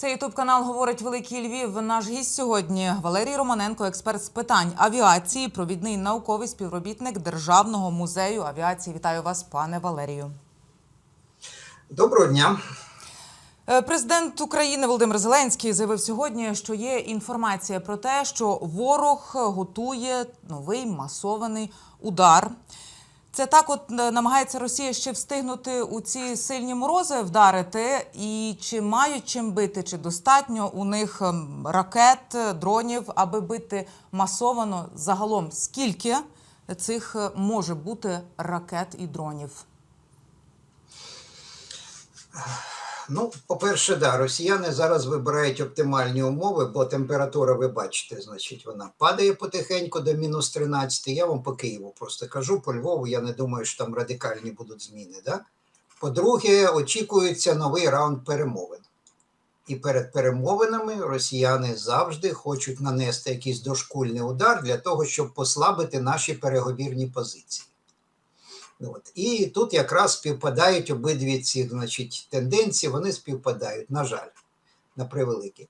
Це ютуб канал говорить Великий Львів. Наш гість сьогодні Валерій Романенко, експерт з питань авіації, провідний науковий співробітник Державного музею авіації. Вітаю вас, пане Валерію. Доброго дня. Е, Президент України Володимир Зеленський заявив сьогодні, що є інформація про те, що ворог готує новий масований удар. Це так, от е, намагається Росія ще встигнути у ці сильні морози вдарити, і чи мають чим бити, чи достатньо у них ем, ракет, е, дронів, аби бити масовано загалом? Скільки цих е, може бути ракет і дронів? Ну, по-перше, да, росіяни зараз вибирають оптимальні умови, бо температура, ви бачите, значить, вона падає потихеньку до мінус 13. Я вам по Києву просто кажу, по Львову я не думаю, що там радикальні будуть зміни. Да? По-друге, очікується новий раунд перемовин. І перед перемовинами росіяни завжди хочуть нанести якийсь дошкульний удар для того, щоб послабити наші переговірні позиції. От. І тут якраз співпадають обидві ці значить, тенденції, вони співпадають, на жаль, на превеликий.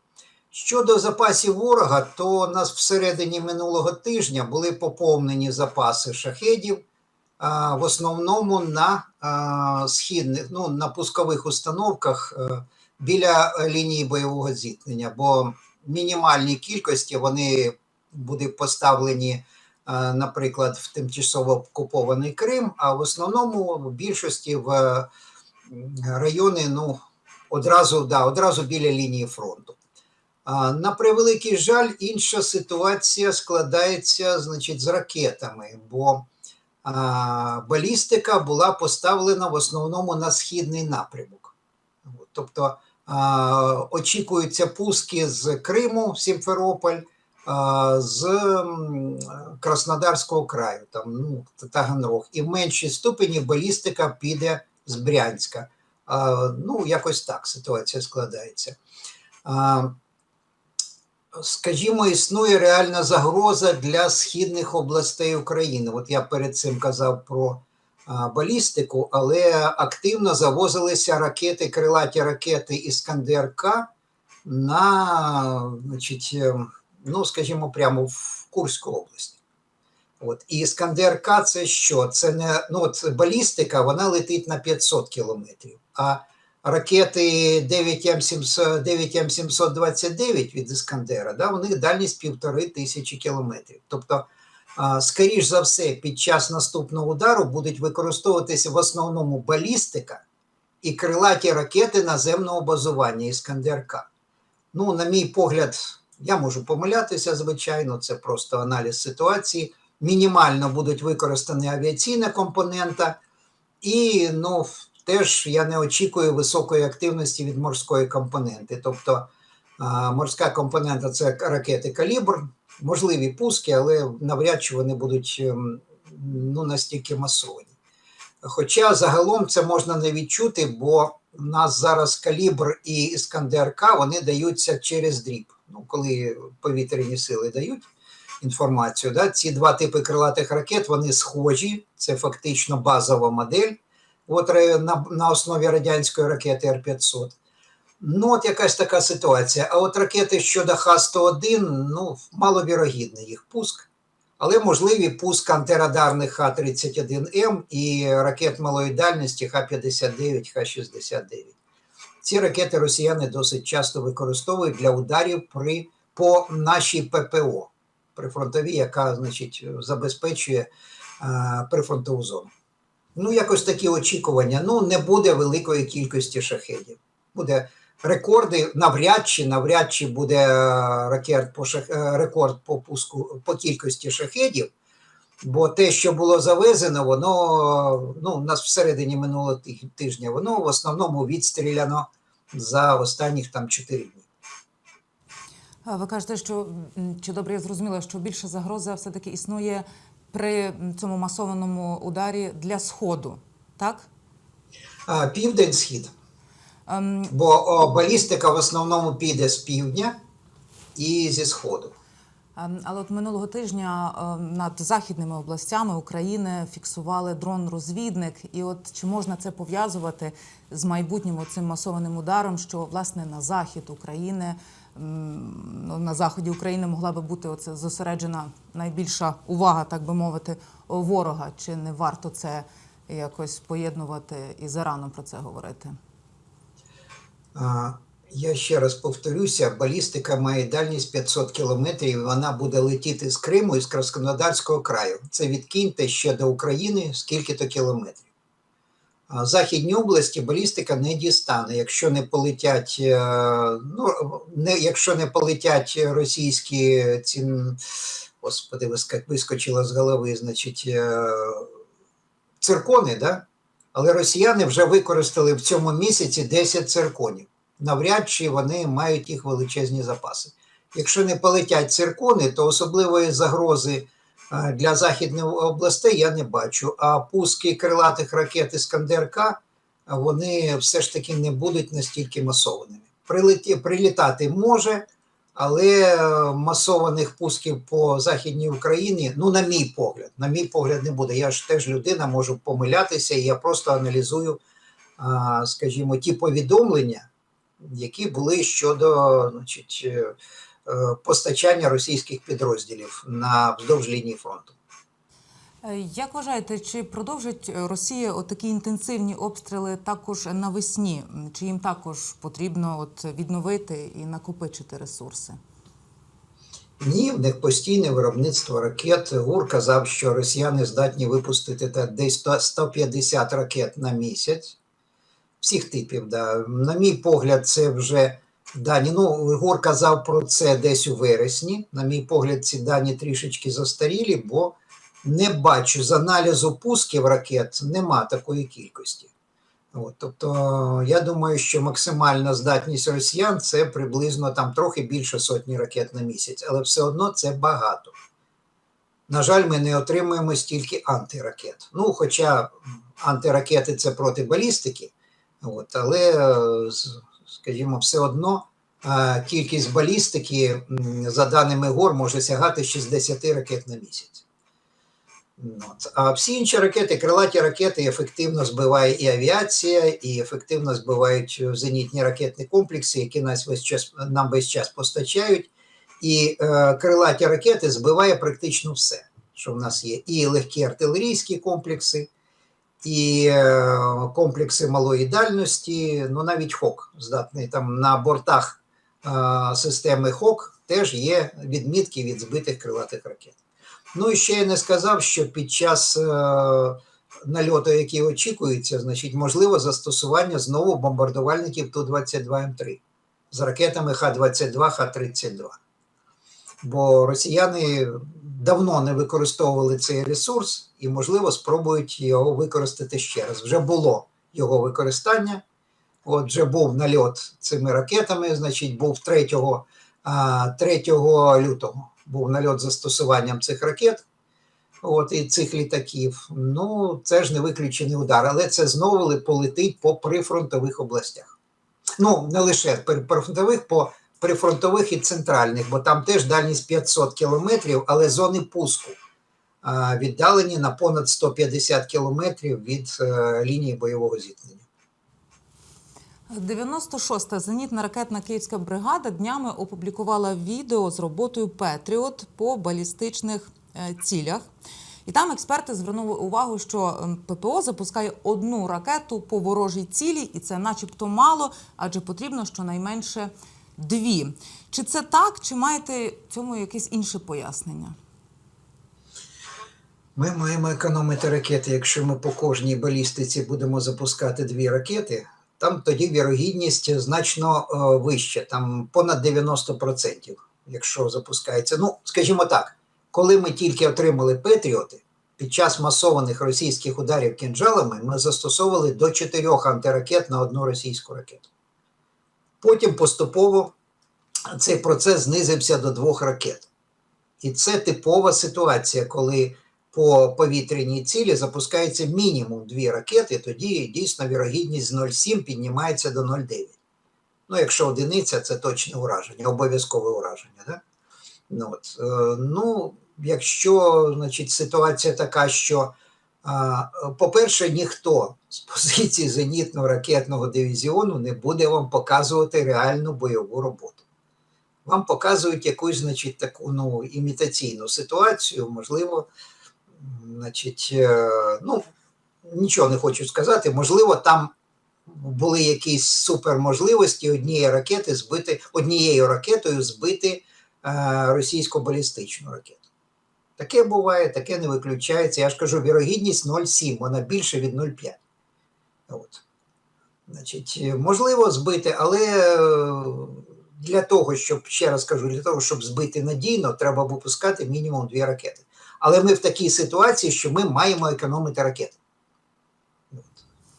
Щодо запасів ворога, то у нас всередині минулого тижня були поповнені запаси шахедів, а, в основному на а, східних, ну, на пускових установках а, біля лінії бойового зіткнення, бо мінімальні кількості вони будуть поставлені е, наприклад, в тимчасово окупований Крим, а в основному в більшості в е, райони ну, одразу, да, одразу біля лінії фронту. На превеликий жаль, інша ситуація складається значить, з ракетами, бо балістика була поставлена в основному на східний напрямок. Тобто очікуються пуски з Криму, Сімферополь, з Краснодарського краю, там, ну, Таганрог, і в меншій ступені балістика піде з Брянська. Ну, якось так ситуація складається. Скажімо, існує реальна загроза для східних областей України. От я перед цим казав про балістику, але активно завозилися ракети, крилаті ракети Іскандер К на, значить, ем, ну, скажімо, прямо в Курську область. От. І Іскандер К це що? Це не ну, от балістика, вона летить на 500 кілометрів. А ракети 9М700 9М729 від Іскандера, да, у них дальність півтори тисячі кілометрів. Тобто, скоріш за все, під час наступного удару будуть використовуватися в основному балістика і крилаті ракети наземного базування Іскандер К. Ну, на мій погляд, я можу помилятися, звичайно, це просто аналіз ситуації. Мінімально будуть використані авіаційна компонента, і ну, теж я не очікую високої активності від морської компоненти. Тобто морська компонента це ракети калібр, можливі пуски, але навряд чи вони будуть ем, ну, настільки масовані. Хоча загалом це можна не відчути, бо у нас зараз калібр і іскандер К вони даються через дріб. Ну, коли повітряні сили дають інформацію, да, ці два типи крилатих ракет вони схожі, це фактично базова модель. От на, на основі радянської ракети Р-500. Ну, от якась така ситуація. А от ракети щодо Х-101, ну, маловірогідний їх пуск, але можливі пуск антирадарних Х-31М і ракет малої дальності Х-59, Х-69. Ці ракети росіяни досить часто використовують для ударів при, по нашій ППО, прифронтовій, яка значить, забезпечує а, прифронтову зону. Ну, якось такі очікування. Ну, не буде великої кількості шахедів. Буде рекорди, навряд чи, навряд чи буде ракет по шах... е, рекорд по пуску по кількості шахедів, бо те, що було завезено, воно ну, у нас всередині минулого тижня, воно в основному відстріляно за останніх там 4 дні. Ви кажете, що чи добре я зрозуміла, що більша загроза все-таки існує при цьому масованому ударі для сходу, так? Південь-схід. Ем, Бо о, балістика в основному піде з півдня і зі сходу. Ем, Але от минулого тижня ем, над західними областями України фіксували дрон-розвідник. І от чи можна це пов'язувати з майбутнім цим масованим ударом, що власне на захід України ну, на заході України могла би бути оце зосереджена найбільша увага, так би мовити, ворога? Чи не варто це якось поєднувати і зарано про це говорити? Я ще раз повторюся, балістика має дальність 500 кілометрів, і вона буде летіти з Криму і з Краснодарського краю. Це відкиньте ще до України скільки-то кілометрів. А Західні області балістика не дістане, якщо не полетять, е, ну, не, якщо не полетять російські ці, господи, вискочила з голови, значить, е, циркони, да? але росіяни вже використали в цьому місяці 10 цирконів навряд чи вони мають їх величезні запаси. Якщо не полетять циркони, то особливої загрози е, для західних областей я не бачу. А пуски крилатих ракет Іскандер-К, вони все ж таки не будуть настільки масованими. Прилітати може, але е, масованих пусків по Західній Україні, ну, на мій погляд, на мій погляд, не буде. Я ж теж людина, можу помилятися, і я просто аналізую, скажімо, ті повідомлення, які були щодо значить, е, е, постачання російських підрозділів на вздовж лінії фронту. Е, Як вважаєте, чи продовжить Росія такі інтенсивні обстріли також навесні? Чи їм також потрібно от відновити і накопичити ресурси? Ні, в них постійне виробництво ракет. ГУР казав, що росіяни здатні випустити та десь 100 150 ракет на місяць. Всіх типів, да. На мій погляд, це вже дані. Ну, ГУР казав про це десь у вересні. На мій погляд, ці дані трішечки застарілі, бо не бачу з аналізу пусків ракет нема такої кількості. От, тобто, я думаю, що максимальна здатність росіян це приблизно там трохи більше сотні ракет на місяць, але все одно це багато. На жаль, ми не отримуємо стільки антиракет. Ну, хоча антиракети це проти балістики, от, але, е, скажімо, все одно е, кількість балістики, за даними ГОР, може сягати 60 ракет на місяць. От. А всі інші ракети, крилаті ракети, ефективно збиває і авіація, і ефективно збивають зенітні ракетні комплекси, які нас весь час нам весь час постачають. І е, крилаті ракети збиває практично все, що в нас є. І легкі артилерійські комплекси, і е, комплекси малої дальності, ну навіть ХОК здатний там на бортах е, системи ХОК теж є відмітки від збитих крилатих ракет. Ну і ще я не сказав, що під час е, нальоту, який очікується, значить, можливо застосування знову бомбардувальників Ту-22М3 з ракетами Х-22, Х-32. Бо росіяни давно не використовували цей ресурс і, можливо, спробують його використати ще раз. Вже було його використання. От вже був нальот цими ракетами, значить, був 3, 3 лютого був нальот застосуванням цих ракет, от і цих літаків. Ну, це ж не виключений удар, але це знову полетить по прифронтових областях. Ну, не лише при- прифронтових, по прифронтових і центральних, бо там теж дальність 500 кілометрів, але зони пуску а, віддалені на понад 150 кілометрів від е, лінії бойового зіткнення. 96-та зенітна ракетна київська бригада днями опублікувала відео з роботою Петріот по балістичних е, цілях. І там експерти звернули увагу, що ППО запускає одну ракету по ворожій цілі, і це, начебто, мало, адже потрібно щонайменше дві. Чи це так, чи маєте цьому якесь інше пояснення? Ми маємо економити ракети. Якщо ми по кожній балістиці будемо запускати дві ракети, там тоді вірогідність значно е, вища, там понад 90%, якщо запускається. Ну, скажімо так, коли ми тільки отримали Петріоти, під час масованих російських ударів кінжалами ми застосовували до чотирьох антиракет на одну російську ракету. Потім поступово цей процес знизився до двох ракет. І це типова ситуація, коли по повітряній цілі запускається мінімум дві ракети, тоді дійсно вірогідність з 0,7 піднімається до 0,9. Ну, якщо одиниця, це точне ураження, обов'язкове ураження. Да? Ну, от, е, ну, якщо значить, ситуація така, що, по-перше, ніхто з позиції зенітно-ракетного дивізіону не буде вам показувати реальну бойову роботу. Вам показують якусь, значить, таку ну, імітаційну ситуацію, можливо, значить, е, ну, нічого не хочу сказати, можливо, там були якісь суперможливості однієї ракети збити, однією ракетою збити е, російську балістичну ракету. Таке буває, таке не виключається. Я ж кажу, вірогідність 0,7, вона більше від 0,5. От. Значить, е, можливо збити, але е, для того, щоб, ще раз кажу, для того, щоб збити надійно, треба випускати мінімум дві ракети. Але ми в такій ситуації, що ми маємо економити ракети.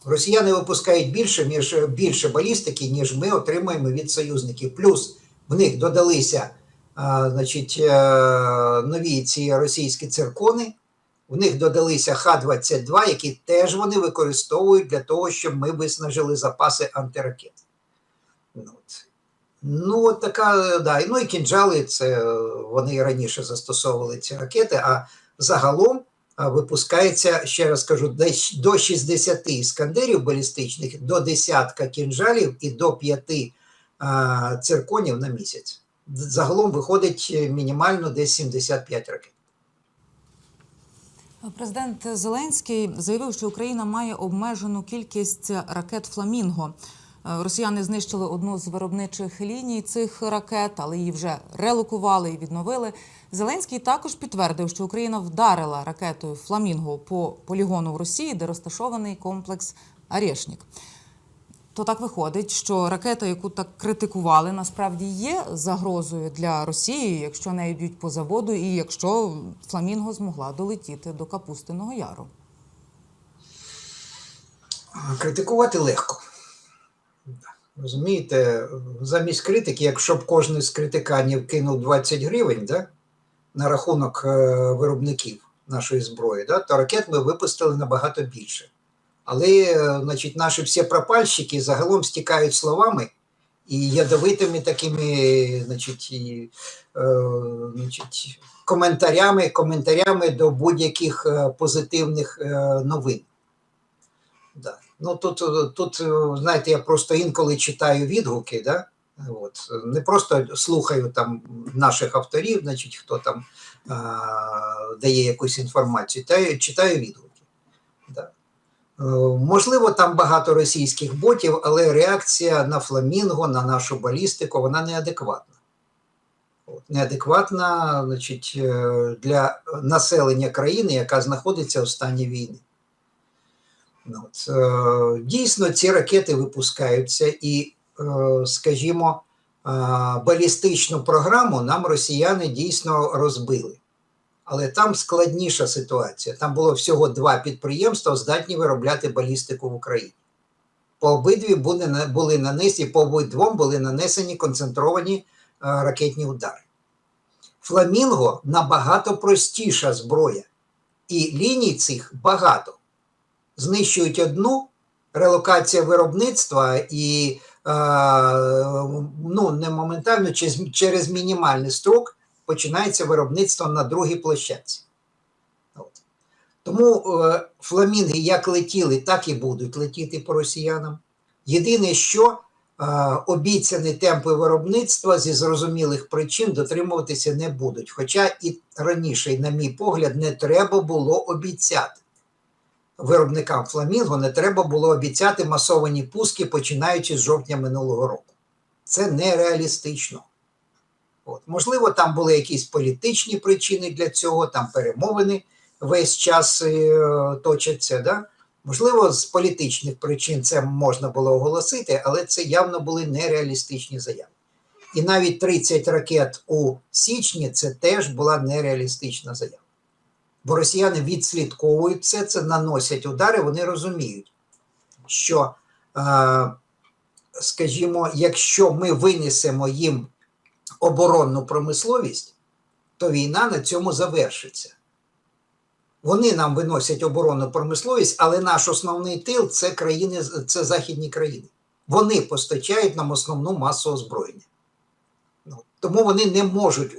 Росіяни випускають більше, ніж, більше балістики, ніж ми отримуємо від союзників. Плюс в них додалися значить, е, нові ці російські циркони, в них додалися Х-22, які теж вони використовують для того, щоб ми виснажили запаси антиракет. Ну, от. Ну, от така, да. Ну і кінжали, це е, вони раніше застосовували ці ракети, а загалом випускається, ще раз кажу, до 60 іскандерів балістичних, до десятка кінжалів і до 5 а, цирконів на місяць. Загалом виходить е, мінімально десь 75 ракет. Президент Зеленський заявив, що Україна має обмежену кількість ракет Фламінго. Е, Росіяни знищили одну з виробничих ліній цих ракет, але її вже релокували і відновили. Зеленський також підтвердив, що Україна вдарила ракетою Фламінго по полігону в Росії, де розташований комплекс Арєшнік. То так виходить, що ракета, яку так критикували, насправді є загрозою для Росії, якщо нею б'ють по заводу, і якщо Фламінго змогла долетіти до Капустиного Яру. Критикувати легко. Розумієте, замість критики, якщо б кожен з критиканів кинув 20 гривень да, на рахунок е, виробників нашої зброї, да, то ракет ми випустили набагато більше. Але е, значить, наші всі пропальщики загалом стікають словами і ядовитими такими значить, і, е, значить, коментарями, коментарями до будь-яких е, позитивних е, новин. Да. Ну тут, тут, знаєте, я просто інколи читаю відгуки, да? От. не просто слухаю там наших авторів, значить, хто там а, дає якусь інформацію, та читаю відгуки. Е, Можливо, там багато російських ботів, але реакція на фламінго, на нашу балістику, вона неадекватна. Неадекватна значить, е, для населення країни, яка знаходиться в стані війни. От, е, Дійсно, ці ракети випускаються, і, скажімо, балістичну програму нам росіяни дійсно розбили. Але там складніша ситуація. Там було всього два підприємства, здатні виробляти балістику в Україні. По обидві були, були нанесені, по обидвом були нанесені концентровані е, ракетні удари. Фламінго набагато простіша зброя, і ліній цих багато знищують одну релокація виробництва і е, ну, не моментально, через, через мінімальний строк починається виробництво на другій площадці. От. Тому е, фламінги як летіли, так і будуть летіти по росіянам. Єдине, що е, обіцяні темпи виробництва зі зрозумілих причин дотримуватися не будуть. Хоча і раніше, на мій погляд, не треба було обіцяти виробникам фламінго не треба було обіцяти масовані пуски, починаючи з жовтня минулого року. Це нереалістично. От. Можливо, там були якісь політичні причини для цього, там перемовини весь час е, точаться. Да? Можливо, з політичних причин це можна було оголосити, але це явно були нереалістичні заяви. І навіть 30 ракет у січні це теж була нереалістична заява. Бо росіяни відслідковують це, це наносять удари, вони розуміють, що, е, скажімо, якщо ми винесемо їм оборонну промисловість, то війна на цьому завершиться. Вони нам виносять оборонну промисловість, але наш основний тил це країни, це західні країни. Вони постачають нам основну масу озброєння. Ну, тому вони не можуть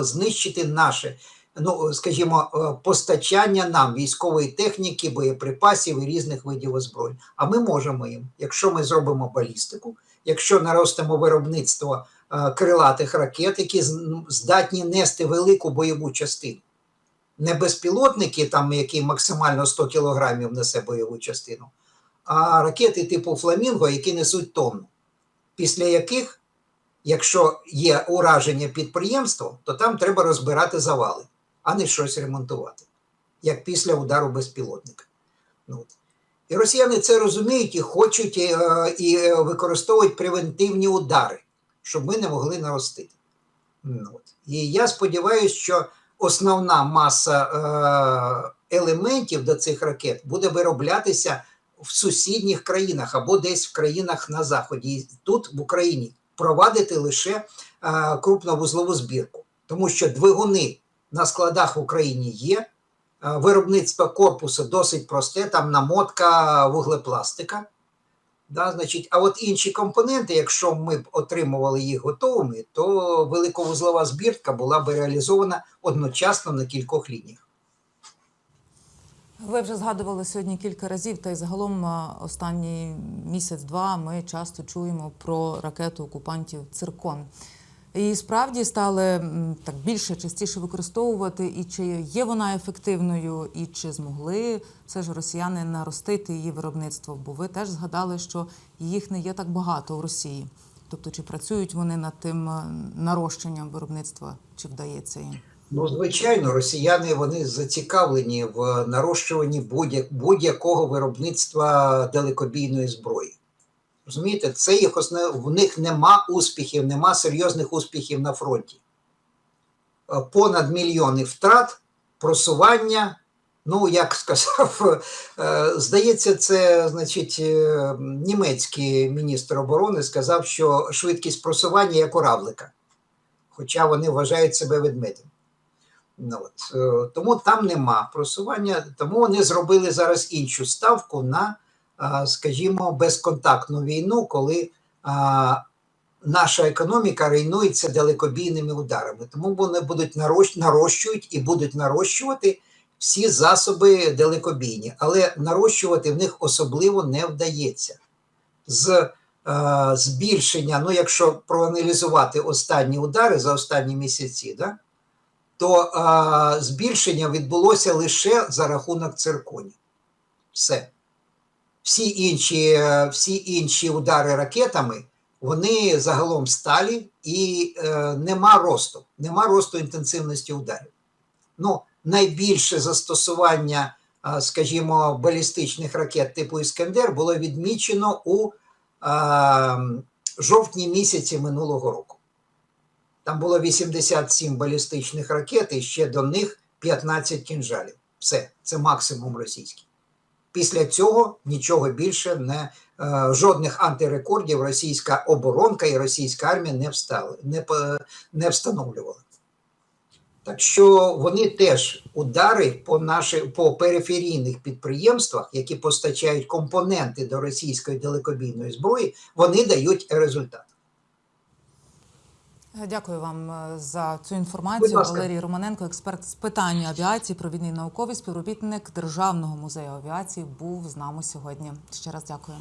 знищити наше, ну скажімо, постачання нам військової техніки, боєприпасів і різних видів озброєнь. А ми можемо їм, якщо ми зробимо балістику, якщо наростимо виробництво крилатих ракет, які здатні нести велику бойову частину. Не безпілотники, там, які максимально 100 кілограмів несе бойову частину, а ракети типу Фламінго, які несуть тонну, після яких, якщо є ураження підприємства, то там треба розбирати завали, а не щось ремонтувати, як після удару безпілотника. Ну. І росіяни це розуміють і хочуть і, е, і е, використовують превентивні удари, щоб ми не могли наростити. Ну. І я сподіваюся, що основна маса е, елементів до цих ракет буде вироблятися в сусідніх країнах або десь в країнах на Заході. І тут, в Україні, провадити лише е, крупновузлову збірку, тому що двигуни на складах в Україні є. е, Виробництво корпусу досить просте, там намотка вуглепластика. Да, значить, а от інші компоненти, якщо ми б отримували їх готовими, то великовузлова збірка була б реалізована одночасно на кількох лініях. Ви вже згадували сьогодні кілька разів, та й загалом останній місяць-два ми часто чуємо про ракету окупантів Циркон. І справді стали так більше частіше використовувати, і чи є вона ефективною, і чи змогли все ж росіяни наростити її виробництво? Бо ви теж згадали, що їх не є так багато у Росії. Тобто, чи працюють вони над тим е, нарощенням виробництва, чи вдається їм? Ну, звичайно, росіяни вони зацікавлені в нарощуванні будь- будь-якого виробництва далекобійної зброї. Розумієте, це їх основ... в них нема успіхів, нема серйозних успіхів на фронті. Е, Понад мільйони втрат, просування. Ну, як сказав, е, здається, це значить е, німецький міністр оборони сказав, що швидкість просування як у равлика, хоча вони вважають себе ведмедем. Ну, от, тому там нема просування, тому вони зробили зараз іншу ставку на, скажімо, безконтактну війну, коли наша економіка руйнується далекобійними ударами. Тому вони будуть нарощують і будуть нарощувати всі засоби далекобійні, але нарощувати в них особливо не вдається. З збільшення, ну якщо проаналізувати останні удари за останні місяці, да, то а, збільшення відбулося лише за рахунок цирконів. Все. Всі інші, е, всі інші удари ракетами, вони загалом сталі і е, нема росту, нема росту інтенсивності ударів. Ну, найбільше застосування, а, скажімо, балістичних ракет типу Іскандер було відмічено у а, жовтні місяці минулого року. Там було 87 балістичних ракет і ще до них 15 кінжалів. Все, це максимум російський. Після цього нічого більше не е, жодних антирекордів російська оборонка і російська армія не встали, не, не встановлювали. Так що вони теж удари по наші, по периферійних підприємствах, які постачають компоненти до російської далекобійної зброї, вони дають результат. Дякую вам е, за цю інформацію. Валерій Романенко, експерт з питань авіації, провідний науковий співробітник Державного музею авіації, був з нами сьогодні. Ще раз дякую.